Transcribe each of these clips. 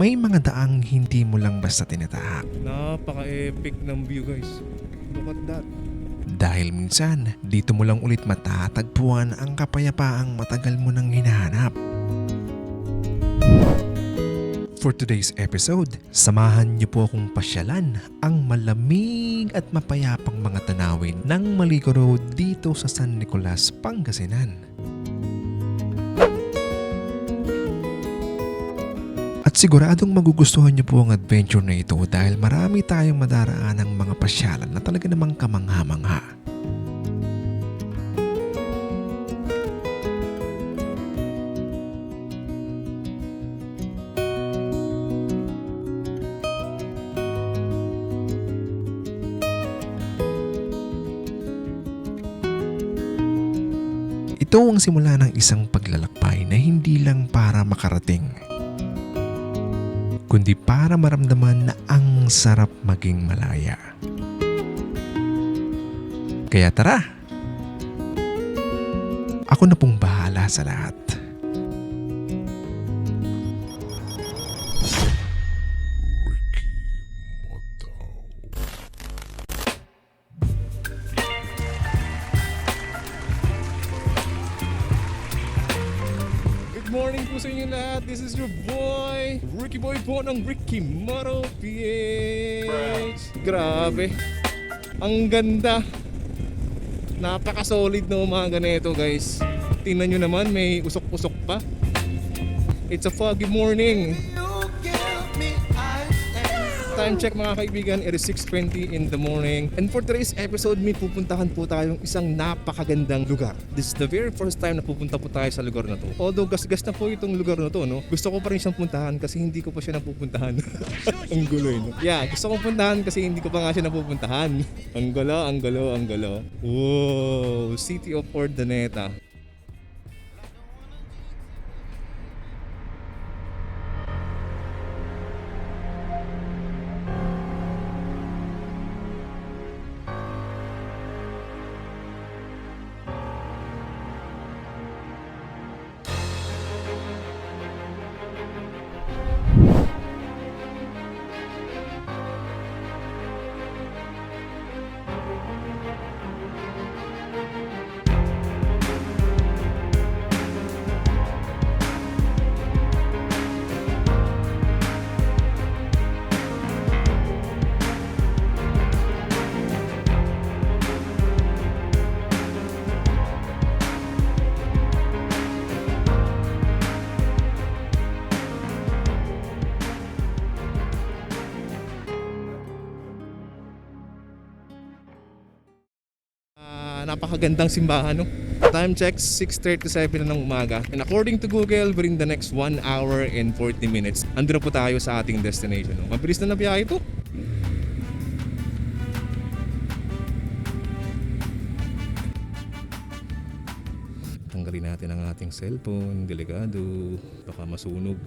may mga daang hindi mo lang basta tinatahak. Napaka-epic ng view guys. Look at that. Dahil minsan, dito mo lang ulit matatagpuan ang kapayapaang matagal mo nang hinahanap. For today's episode, samahan niyo po akong pasyalan ang malamig at mapayapang mga tanawin ng Maligo Road dito sa San Nicolas, Pangasinan. Siguradong magugustuhan niyo po ang adventure na ito dahil marami tayong madaraan ng mga pasyalan na talaga namang kamangha-mangha. Ito ang simula ng isang paglalakbay na hindi lang para makarating, kundi para maramdaman na ang sarap maging malaya. Kaya tara! Ako na pong bahala sa lahat. This is your boy, Ricky Boy po ng Ricky Moro PH. Grabe. Ang ganda. Napaka-solid na umaga na ito guys. Tingnan nyo naman, may usok-usok pa. It's a foggy morning. Time check mga kaibigan, it is 6.20 in the morning. And for today's episode, may pupuntahan po tayong isang napakagandang lugar. This is the very first time na pupunta po tayo sa lugar na to. Although gas-gas na po itong lugar na to, no? Gusto ko pa rin siyang puntahan kasi hindi ko pa siya napupuntahan. ang gulo, eh, no? Yeah, gusto kong puntahan kasi hindi ko pa nga siya napupuntahan. ang gulo, ang gulo, ang gulo. Wow, City of Ordaneta. Napakagandang simbahan no. Time check 6:37 na ng umaga. And according to Google, within the next 1 hour and 40 minutes, ando na po tayo sa ating destination. No? Mabilis na na biyahe ito. Tanggalin natin ang ating cellphone, delikado, baka masunog.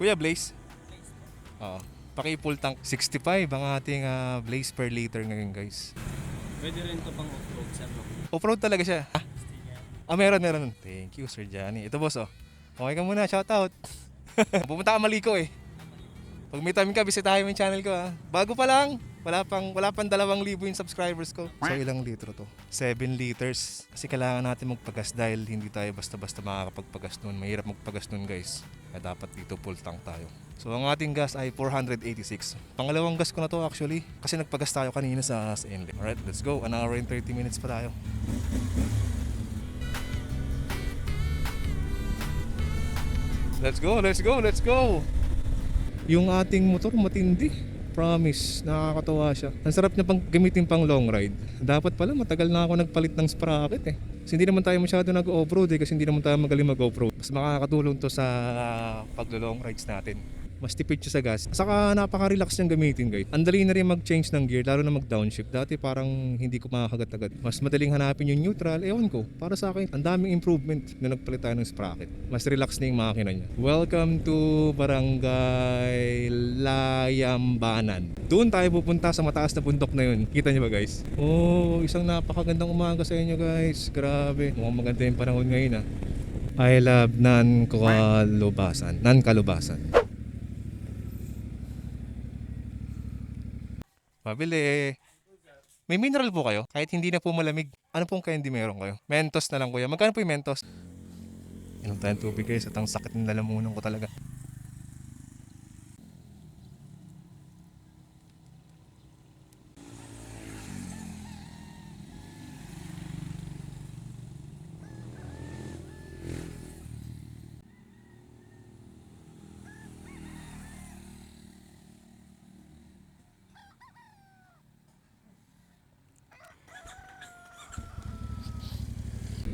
Kuya Blaze. Oo. Paki-full tank 65 ang ating ah, Blaze per liter ngayon, guys. Pwede rin to pang off-road no? Off-road talaga siya. Ah, ah meron, meron. Thank you, Sir Johnny. Ito, boss, oh. Okay ka muna, shout out. Pupunta ka Maliko eh. Pag may time ka, bisitahin mo yung channel ko ha. Bago pa lang. Wala pang, wala pang dalawang libo yung subscribers ko. So ilang litro to? 7 liters. Kasi kailangan natin magpagas dahil hindi tayo basta-basta makakapagpagas nun. Mahirap magpagas nun guys. Kaya dapat dito full tank tayo. So ang ating gas ay 486. Pangalawang gas ko na to actually. Kasi nagpagas tayo kanina sa, sa inlet. Alright, let's go. An hour and 30 minutes pa tayo. Let's go, let's go, let's go! Yung ating motor matindi. Promise, nakakatawa siya. Ang sarap niya pang gamitin pang long ride. Dapat pala matagal na ako nagpalit ng sprocket eh. Kasi hindi naman tayo masyado nag-off-road eh kasi hindi naman tayo magaling mag-off-road. Mas makakatulong to sa paglo-long rides natin. Mas tipid siya sa gas. Saka napaka-relax niyang gamitin guys. Ang dali na rin mag-change ng gear lalo na mag-downshift. Dati parang hindi ko makakagat agad. Mas madaling hanapin yung neutral. Ewan ko. Para sa akin, ang daming improvement na nagpalit tayo ng sprocket. Mas relax na yung makina niya. Welcome to Barangay Layambanan. Doon tayo pupunta sa mataas na bundok na yun. Kita niyo ba guys? Oh, isang napakagandang umaga sa inyo guys. Grabe. Mukhang maganda yung panahon ngayon ah. I love nan kalubasan. Pabili. May mineral po kayo? Kahit hindi na po malamig. Ano pong candy meron kayo? Mentos na lang kuya. Magkano po yung Mentos? Inom tayong tubig guys at ang sakit ng lalamunan ko talaga.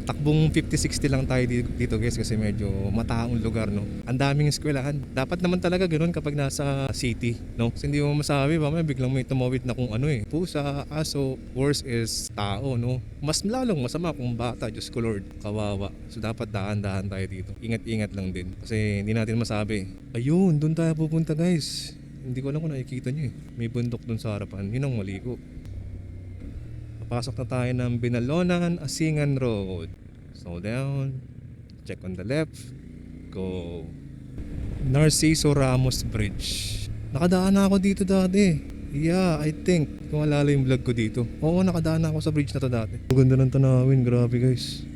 Takbong 50-60 lang tayo di- dito guys kasi medyo mataong lugar no. Ang daming eskwelahan. Dapat naman talaga ganoon kapag nasa city, no? Kasi hindi mo masabi, mamaya biglang may tumawid na kung ano eh. Pusa, aso, worse is tao, no? Mas lalong masama kung bata, Diyos ko Lord, kawawa. So dapat dahan-dahan tayo dito. Ingat-ingat lang din. Kasi hindi natin masabi. Ayun, doon tayo pupunta guys. Hindi ko alam kung nakikita nyo eh. May bundok doon sa harapan. Yun ang mali ko. Papasok na tayo ng Binalonan, Asingan Road. Slow down. Check on the left. Go. Narciso Ramos Bridge. Nakadaan na ako dito dati. Yeah, I think. Kung alala yung vlog ko dito. Oo, nakadaan na ako sa bridge na to dati. Ang ganda ng tanawin. Grabe guys.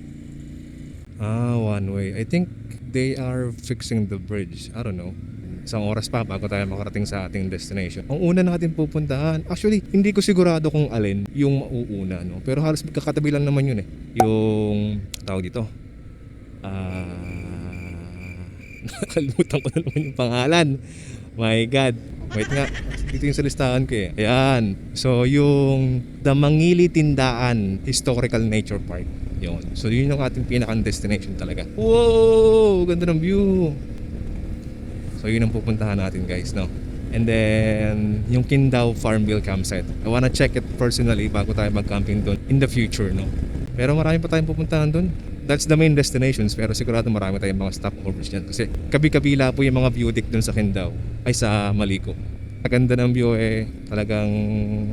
Ah, one way. I think they are fixing the bridge. I don't know. Isang oras pa bago tayo makarating sa ating destination. Ang una natin pupuntahan, actually, hindi ko sigurado kung alin yung mauuna, no? Pero halos magkakatabi lang naman yun eh. Yung, tawag dito, ah, nakalimutan ko na naman yung pangalan. My God. Wait nga, dito yung sa listahan ko eh. Ayan. So, yung Damangili Tindaan Historical Nature Park. Yun. So, yun yung ating pinakang destination talaga. Wow! Ganda ng view. So yun ang pupuntahan natin guys, no? And then, yung Kindau Farmville Campsite. I wanna check it personally bago tayo mag-camping doon in the future, no? Pero marami pa tayong pupuntahan doon. That's the main destinations, pero sigurado marami tayong mga stopovers dyan. Kasi kabi-kabila po yung mga view deck doon sa Kindau, ay sa Maliko. Maganda ng view eh, talagang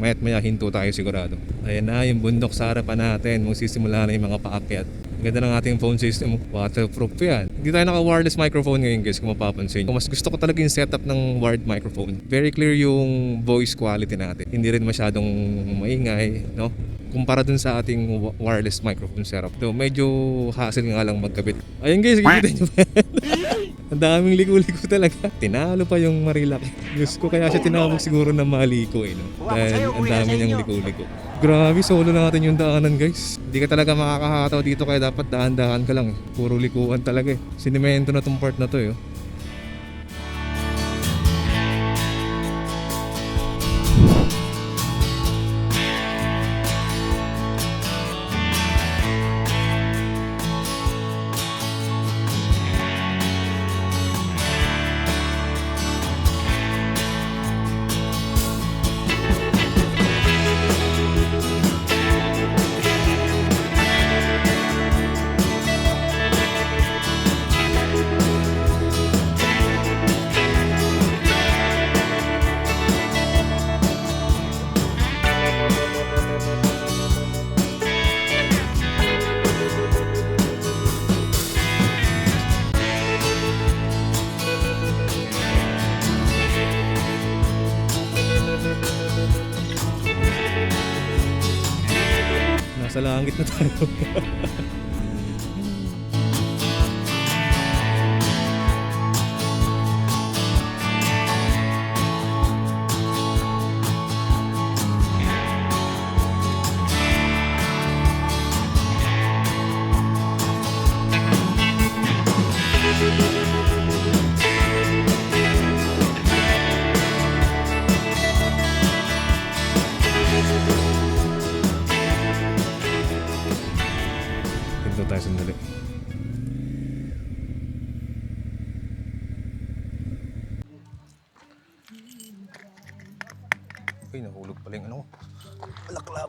mayat maya hinto tayo sigurado. Ayan na, yung bundok sa harapan natin, magsisimula na yung mga paakyat. Ganda ng ating phone system. Waterproof yan. Hindi tayo naka-wireless microphone ngayon guys kung mapapansin. Kung mas gusto ko talaga yung setup ng wired microphone. Very clear yung voice quality natin. Hindi rin masyadong maingay, no? Kumpara dun sa ating wireless microphone setup. So, medyo hassle nga lang magkabit. Ayun guys, kikita nyo ba? Ang daming liko-liko talaga. Tinalo pa yung Marilaki. Diyos ko, kaya siya tinawag siguro na maliko eh. No? Dahil ang dami niyang liko-liko. Grabe, solo na natin yung daanan guys. Hindi ka talaga makakahataw dito kaya dapat daan-daan ka lang eh. Puro likuan talaga eh. Sinimento na tong part na to eh. Na tayo.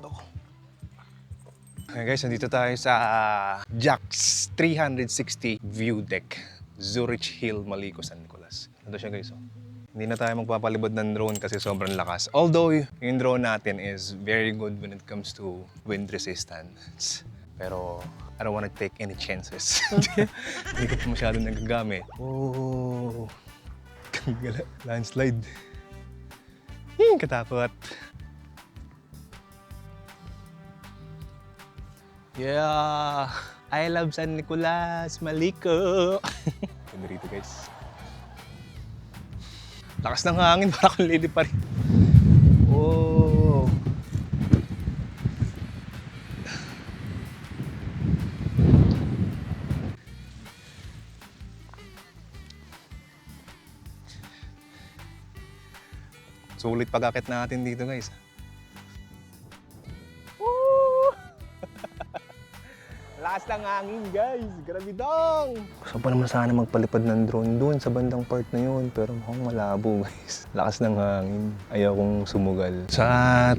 Balaklava ko. Okay guys, nandito tayo sa Jax 360 View Deck. Zurich Hill, Maliko, San Nicolas. Ito siya guys. Oh. Hindi na tayo magpapalibot ng drone kasi sobrang lakas. Although, yung drone natin is very good when it comes to wind resistance. Pero, I don't wanna take any chances. Hindi ko pa masyado nagagamit. Oh, Gala- landslide. Hmm, katakot. Yeah! I love San Nicolas, Maliko! Ganda rito guys. Lakas ng hangin, para akong lady pa rin. Oh! Sulit pag-akit natin dito guys. Lakas ng hangin guys, grabe dong! Gusto pa naman sana magpalipad ng drone doon sa bandang part na yun, pero mukhang malabo guys. Lakas ng hangin, ayaw kong sumugal. Sa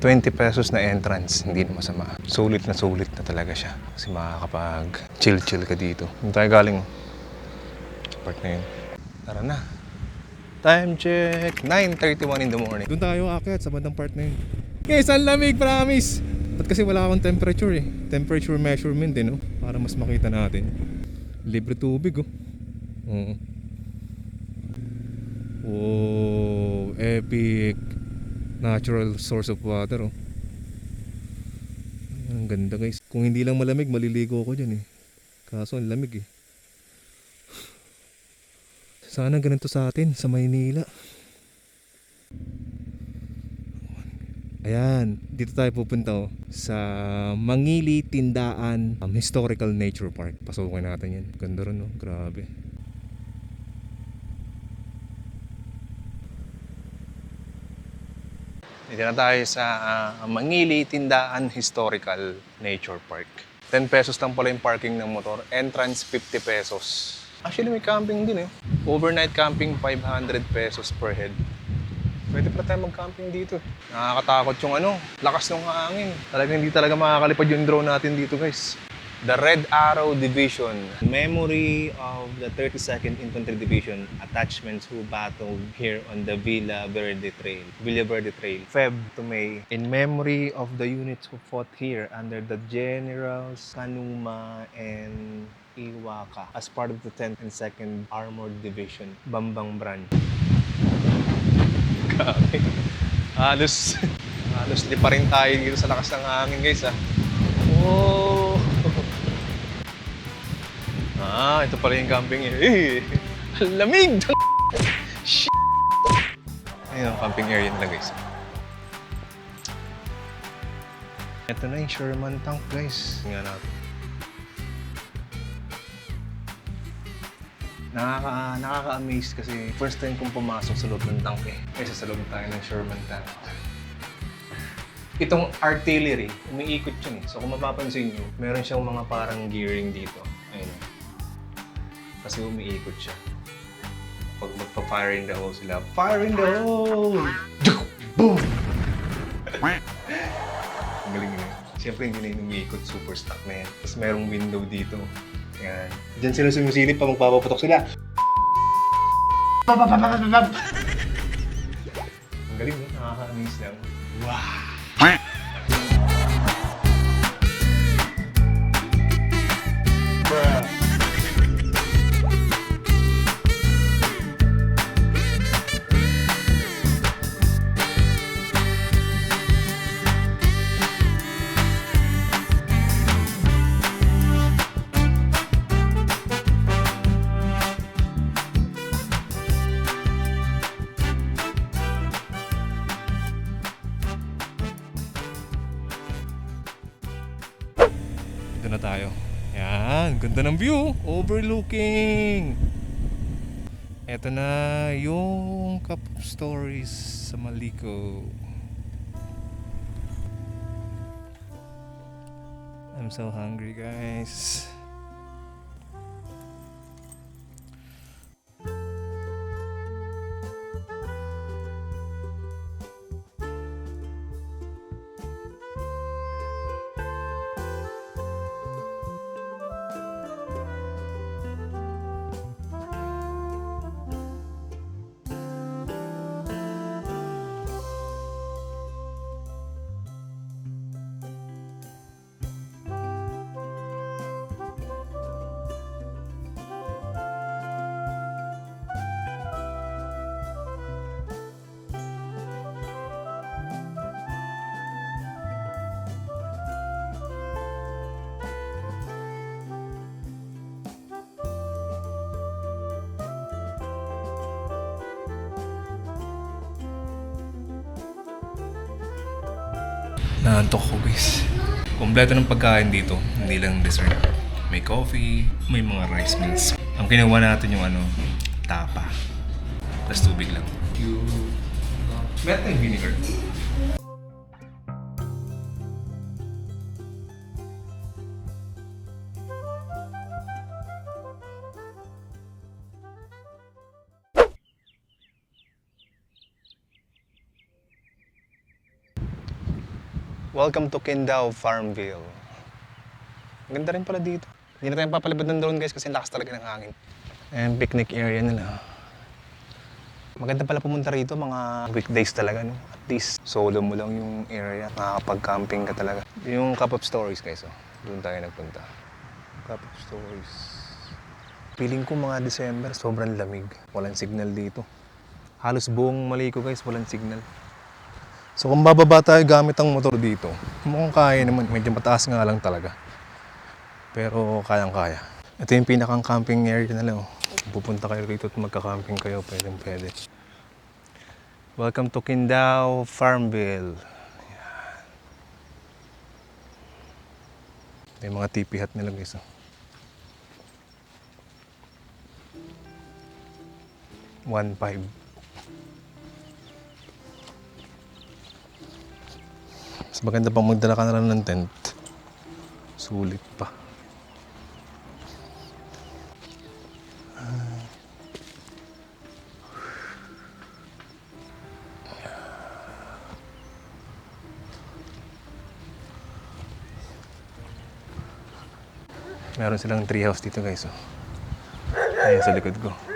20 pesos na entrance, hindi na masama. Sulit na sulit na talaga siya. Kasi makakapag chill-chill ka dito. Hindi tayo galing part na yun. Tara na. Time check, 9.31 in the morning. Doon tayo akit sa bandang part na yun. Guys, ang lamig, promise! Ba't kasi wala akong temperature eh. Temperature measurement din, no? Para mas makita natin. Libre tubig, oh. Oo. Oh, epic. Natural source of water, oh. Ang ganda, guys. Kung hindi lang malamig, maliligo ako dyan, eh. Kaso, ang lamig, eh. Sana ganito sa atin, sa Maynila. Ayan, dito tayo pupunta oh, sa Mangili Tindaan um, Historical Nature Park. Pasukin natin yan. Ganda rin, no? Grabe. Dito na tayo sa ah, Mangili Tindaan Historical Nature Park. 10 pesos lang pala yung parking ng motor. Entrance 50 pesos. Actually may camping din eh. Overnight camping 500 pesos per head. Pwede pa tayo mag-camping dito. Nakakatakot yung ano, lakas ng hangin. Talagang hindi talaga makakalipad yung drone natin dito guys. The Red Arrow Division, memory of the 32nd Infantry Division attachments who battled here on the Villa Verde Trail, Villa Verde Trail, Feb to May, in memory of the units who fought here under the Generals Kanuma and Iwaka as part of the 10th and 2nd Armored Division, Bambang Branch. Grabe. Halos, halos di pa rin tayo dito sa lakas ng hangin guys ah. Oh! Ah, ito pala yung camping. Eh, ang lamig! Shit! Ayun camping area nila guys. Ito na yung Sherman tank guys. Tingnan natin. Nakaka, nakaka-amaze kasi first time kong pumasok sa loob ng tank eh. Kasi sa loob tayo ng Sherman tank. Itong artillery, umiikot yun eh. So kung mapapansin nyo, meron siyang mga parang gearing dito. Ayun. Kasi umiikot siya. Pag magpa-fire in the hole sila, fire in the hole! Boom! Ang galing yun. Siyempre hindi na yun umiikot, super stock na yan. Tapos merong window dito. Yan. Diyan sila sumisilip pa magpapaputok sila. Ang galing no? Nakaka-amaze lang. Wow! Tayo. Yan, ganda ng view. Overlooking. Ito na yung cup of stories sa Maliko. I'm so hungry, guys. Naantok ko guys. Kompleto ng pagkain dito, hindi lang dessert. May coffee, may mga rice meals. Ang kinuha natin yung ano, tapa. Tapos tubig lang. Yung... Meron tayong vinegar. Welcome to Kindao Farmville. Ganda rin pala dito. Hindi na tayo papalipad ng drone guys kasi lakas talaga ng hangin. Ayan, picnic area nila. Maganda pala pumunta rito mga weekdays talaga no. At least solo mo lang yung area. Makakapag-camping ka talaga. Yung cup of stories guys oh. Doon tayo nagpunta. Cup of stories. Feeling ko mga December, sobrang lamig. Walang signal dito. Halos buong Maliko guys, walang signal. So kung bababa tayo gamit ang motor dito, mukhang kaya naman. Medyo mataas nga lang talaga. Pero kayang-kaya. Ito yung pinakang camping area nila. Oh. Kung Pupunta kayo rito at magka-camping kayo, pwedeng pwede. Welcome to Kindao Farmville. Ayan. Yung mga tipi hut nila guys. Oh. One five. Mas maganda pang magdala ka na lang ng tent. Sulit pa. Meron silang treehouse dito guys. Oh. Ayan sa likod ko.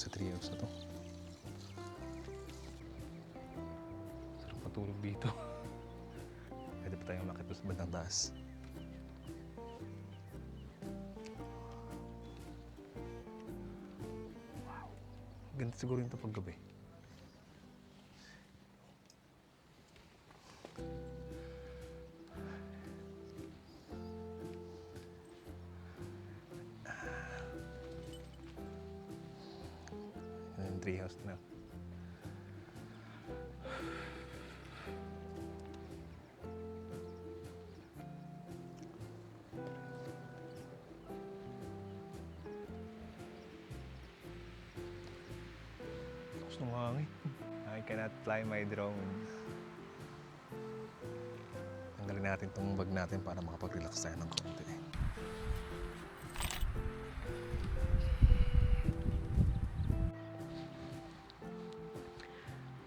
Sa treehouse na to. Sarap patulog dito. Pwede pa tayong makit sa bandang taas. Wow. Ganda siguro yung to pag ng hangin. I cannot fly my drone. Tanggalin natin itong bag natin para makapag-relax tayo ng konti.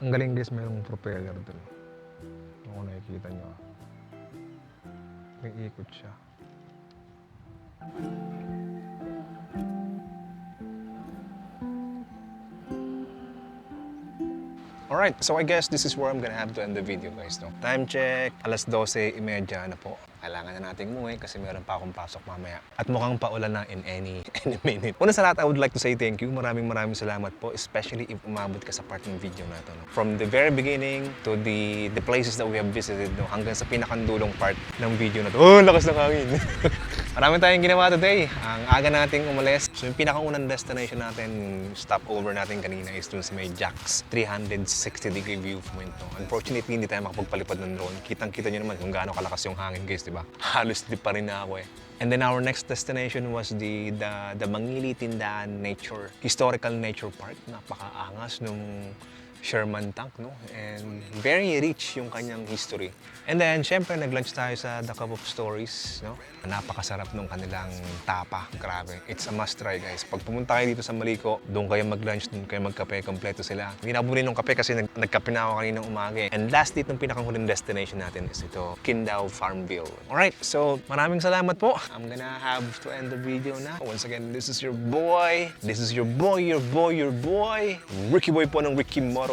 Ang galing guys, mayroong propeller doon. Kung nakikita nyo. ah. May ikot siya. Alright, so I guess this is where I'm gonna have to end the video guys. No? Time check, alas 12.30 na po. Kailangan na nating umuwi kasi meron pa akong pasok mamaya. At mukhang paulan na in any, any minute. Una sa lahat, I would like to say thank you. Maraming maraming salamat po, especially if umabot ka sa part ng video na to. No? From the very beginning to the the places that we have visited, no? hanggang sa pinakandulong part ng video na to. Oh, lakas ng hangin! Marami tayong ginawa today. Ang aga nating umalis. So yung pinakaunang destination natin, yung stopover natin kanina is dun sa may Jack's 360 degree viewpoint. No? Unfortunately, hindi tayo makapagpalipad ng drone. Kitang-kita nyo naman kung gaano kalakas yung hangin guys, di ba? Halos di pa rin na ako eh. And then our next destination was the the, the Mangili Tindaan Nature Historical Nature Park. Napakaangas nung Sherman tank, no? And very rich yung kanyang history. And then, syempre, nag-lunch tayo sa The Cup of Stories, no? Napakasarap nung kanilang tapa. Grabe. It's a must try, guys. Pag pumunta kayo dito sa Maliko, doon kayo mag-lunch, doon kayo magkape, kompleto sila. Hindi na ng kape kasi nag nagkape na ako kaninang umaga. eh. And last date, ng pinakahuling destination natin is ito, Kindau Farmville. Alright, so maraming salamat po. I'm gonna have to end the video na. Once again, this is your boy. This is your boy, your boy, your boy. Ricky Boy po ng Ricky Moto